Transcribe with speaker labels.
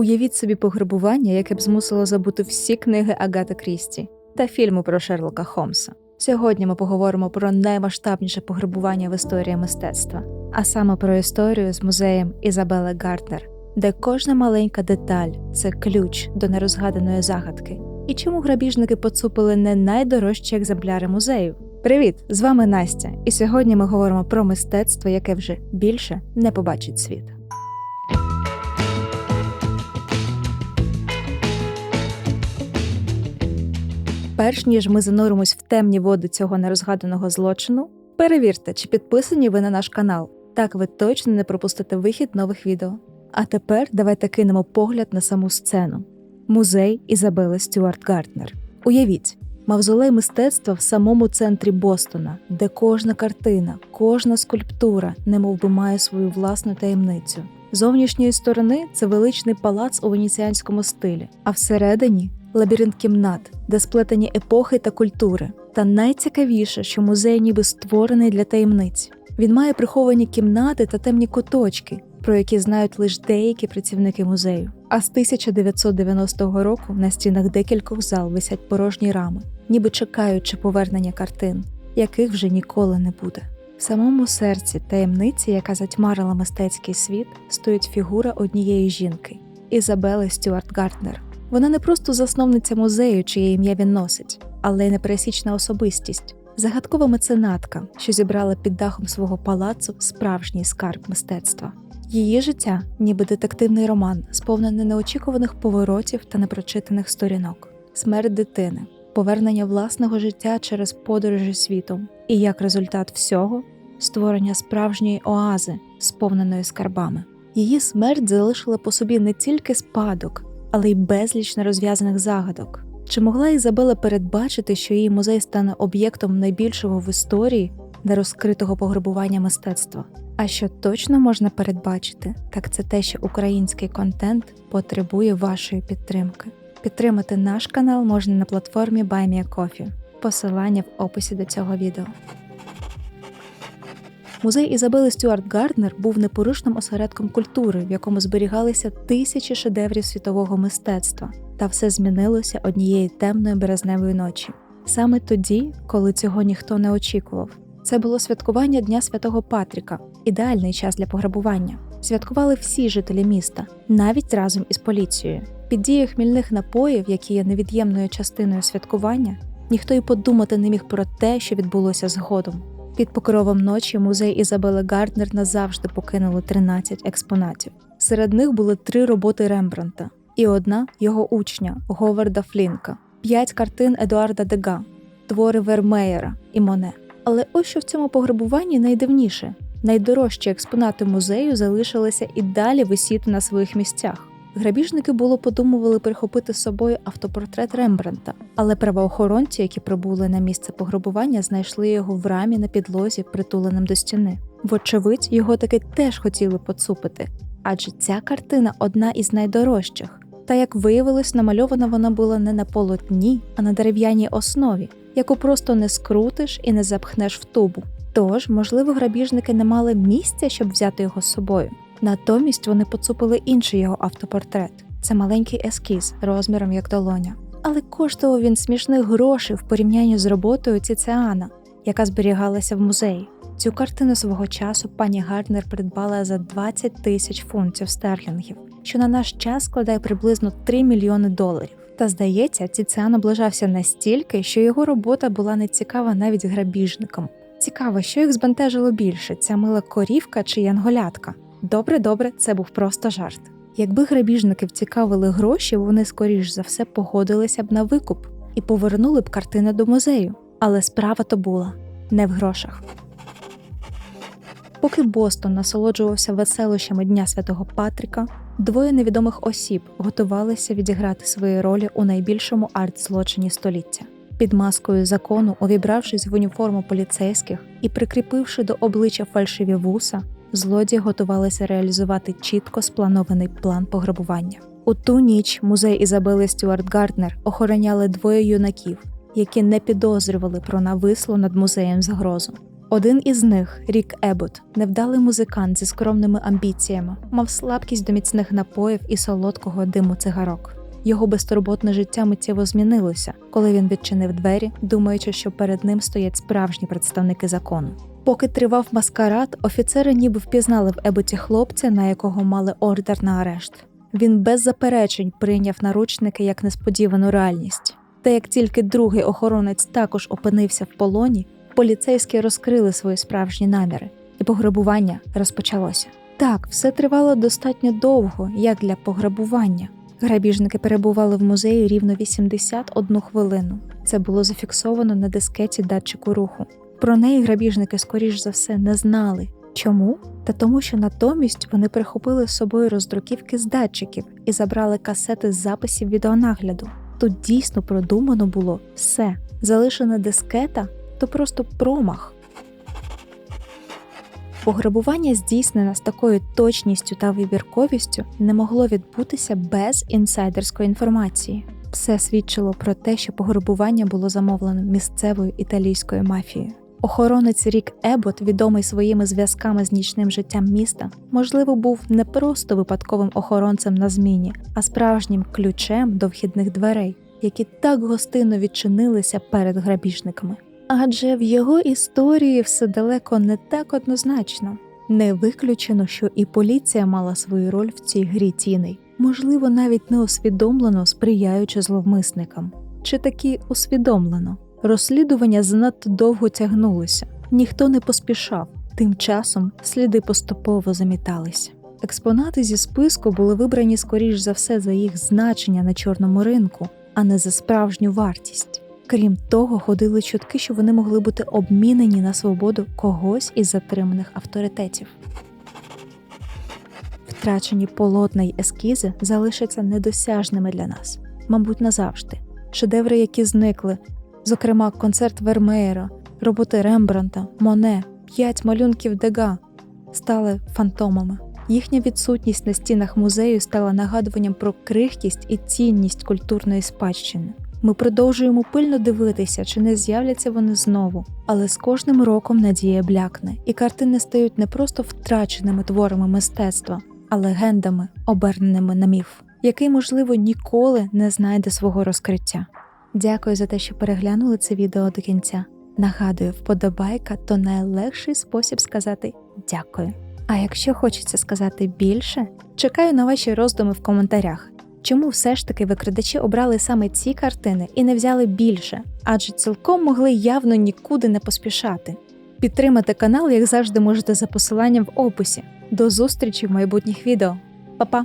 Speaker 1: Уявіть собі пограбування, яке б змусило забути всі книги Агати Крісті та фільму про Шерлока Холмса. Сьогодні ми поговоримо про наймасштабніше пограбування в історії мистецтва, а саме про історію з музеєм Ізабели Гартнер, де кожна маленька деталь це ключ до нерозгаданої загадки. І чому грабіжники поцупили не найдорожчі екземпляри музею? Привіт! З вами Настя, і сьогодні ми говоримо про мистецтво, яке вже більше не побачить світ. Перш ніж ми зануримось в темні води цього нерозгаданого злочину, перевірте, чи підписані ви на наш канал. Так ви точно не пропустите вихід нових відео. А тепер давайте кинемо погляд на саму сцену. Музей Ізабели Стюарт Гартнер. Уявіть, мавзолей мистецтва в самому центрі Бостона, де кожна картина, кожна скульптура немов би має свою власну таємницю. Зовнішньої сторони це величний палац у венеціанському стилі, а всередині лабіринт кімнат, де сплетені епохи та культури. Та найцікавіше, що музей ніби створений для таємниць. Він має приховані кімнати та темні куточки, про які знають лише деякі працівники музею. А з 1990 року на стінах декількох зал висять порожні рами, ніби чекаючи повернення картин, яких вже ніколи не буде. В самому серці таємниці, яка затьмарила мистецький світ, стоїть фігура однієї жінки Ізабели Стюарт Гартнер. Вона не просто засновниця музею, чиє ім'я він носить, але й непересічна особистість, загадкова меценатка, що зібрала під дахом свого палацу справжній скарб мистецтва. Її життя, ніби детективний роман, сповнений неочікуваних поворотів та непрочитаних сторінок, смерть дитини, повернення власного життя через подорожі світом, і як результат всього створення справжньої оази, сповненої скарбами. Її смерть залишила по собі не тільки спадок, але й безліч нерозв'язаних загадок. Чи могла Ізабела передбачити, що її музей стане об'єктом найбільшого в історії нерозкритого пограбування мистецтва? А що точно можна передбачити, так це те, що український контент потребує вашої підтримки. Підтримати наш канал можна на платформі BuyMeACoffee. Посилання в описі до цього відео. Музей Ізабели Стюарт Гарднер був непорушним осередком культури, в якому зберігалися тисячі шедеврів світового мистецтва, та все змінилося однієї темної березневої ночі. Саме тоді, коли цього ніхто не очікував. Це було святкування Дня Святого Патріка, ідеальний час для пограбування. Святкували всі жителі міста, навіть разом із поліцією. Під дією хмільних напоїв, які є невід'ємною частиною святкування, ніхто й подумати не міг про те, що відбулося згодом. Під покровом ночі музей Ізабели Гарднер назавжди покинули 13 експонатів. Серед них були три роботи Рембранта і одна його учня Говарда Флінка, п'ять картин Едуарда Дега, твори Вермеєра і Моне. Але ось що в цьому пограбуванні найдивніше: найдорожчі експонати музею залишилися і далі висіти на своїх місцях. Грабіжники було подумували прихопити з собою автопортрет Рембранта, але правоохоронці, які прибули на місце пограбування, знайшли його в рамі на підлозі, притуленим до стіни. Вочевидь, його таки теж хотіли поцупити, адже ця картина одна із найдорожчих. Та як виявилось, намальована вона була не на полотні, а на дерев'яній основі, яку просто не скрутиш і не запхнеш в тубу. Тож, можливо, грабіжники не мали місця, щоб взяти його з собою. Натомість вони поцупили інший його автопортрет. Це маленький ескіз розміром як долоня. Але коштував він смішних грошей в порівнянні з роботою Ціцеана, яка зберігалася в музеї. Цю картину свого часу пані Гарднер придбала за 20 тисяч фунтів стерлінгів, що на наш час складає приблизно 3 мільйони доларів. Та здається, Ціцеан облажався настільки, що його робота була не цікава навіть грабіжникам. Цікаво, що їх збентежило більше: ця мила корівка чи янголятка. Добре, добре, це був просто жарт. Якби грабіжники вцікавили гроші, вони скоріш за все погодилися б на викуп і повернули б картини до музею. Але справа то була не в грошах. Поки Бостон насолоджувався веселощами Дня Святого Патріка, двоє невідомих осіб готувалися відіграти свої ролі у найбільшому арт-злочині століття. Під маскою закону, увібравшись в уніформу поліцейських і прикріпивши до обличчя фальшиві вуса, злодії готувалися реалізувати чітко спланований план пограбування. У ту ніч музей Ізабели Стюарт Гарднер охороняли двоє юнаків, які не підозрювали про навислу над музеєм загрозу. Один із них, Рік Ебот, невдалий музикант зі скромними амбіціями, мав слабкість до міцних напоїв і солодкого диму цигарок. Його безтурботне життя миттєво змінилося, коли він відчинив двері, думаючи, що перед ним стоять справжні представники закону. Поки тривав маскарад, офіцери ніби впізнали в Еботі хлопця, на якого мали ордер на арешт. Він без заперечень прийняв наручники як несподівану реальність. Та як тільки другий охоронець також опинився в полоні, поліцейські розкрили свої справжні наміри, і пограбування розпочалося. Так, все тривало достатньо довго, як для пограбування. Грабіжники перебували в музеї рівно 81 хвилину. Це було зафіксовано на дискеті датчику руху. Про неї грабіжники, скоріш за все, не знали. Чому? Та тому, що натомість вони прихопили з собою роздруківки з датчиків і забрали касети з записів відеонагляду. Тут дійсно продумано було все. Залишена дискета то просто промах. Пограбування, здійснене з такою точністю та вибірковістю, не могло відбутися без інсайдерської інформації. Все свідчило про те, що пограбування було замовлено місцевою італійською мафією. Охоронець Рік Ебот, відомий своїми зв'язками з нічним життям міста, можливо, був не просто випадковим охоронцем на зміні, а справжнім ключем до вхідних дверей, які так гостинно відчинилися перед грабіжниками. Адже в його історії все далеко не так однозначно. Не виключено, що і поліція мала свою роль в цій грі тіней, можливо, навіть неосвідомлено сприяючи зловмисникам, чи таки усвідомлено. Розслідування занадто довго тягнулося, ніхто не поспішав. Тим часом сліди поступово заміталися. Експонати зі списку були вибрані скоріш за все за їх значення на чорному ринку, а не за справжню вартість. Крім того, ходили чутки, що вони могли бути обмінені на свободу когось із затриманих авторитетів. Втрачені полотна й ескізи залишаться недосяжними для нас, мабуть, назавжди. Шедеври, які зникли, зокрема, концерт Вермеєра, роботи Рембранта, Моне, п'ять малюнків Дега, стали фантомами. Їхня відсутність на стінах музею стала нагадуванням про крихкість і цінність культурної спадщини. Ми продовжуємо пильно дивитися, чи не з'являться вони знову, але з кожним роком надія блякне, і картини стають не просто втраченими творами мистецтва, а легендами, оберненими на міф, який, можливо, ніколи не знайде свого розкриття. Дякую за те, що переглянули це відео до кінця. Нагадую, вподобайка то найлегший спосіб сказати дякую. А якщо хочеться сказати більше, чекаю на ваші роздуми в коментарях. Чому все ж таки викрадачі обрали саме ці картини і не взяли більше, адже цілком могли явно нікуди не поспішати. Підтримати канал, як завжди, можете за посиланням в описі. До зустрічі в майбутніх відео. Па-па!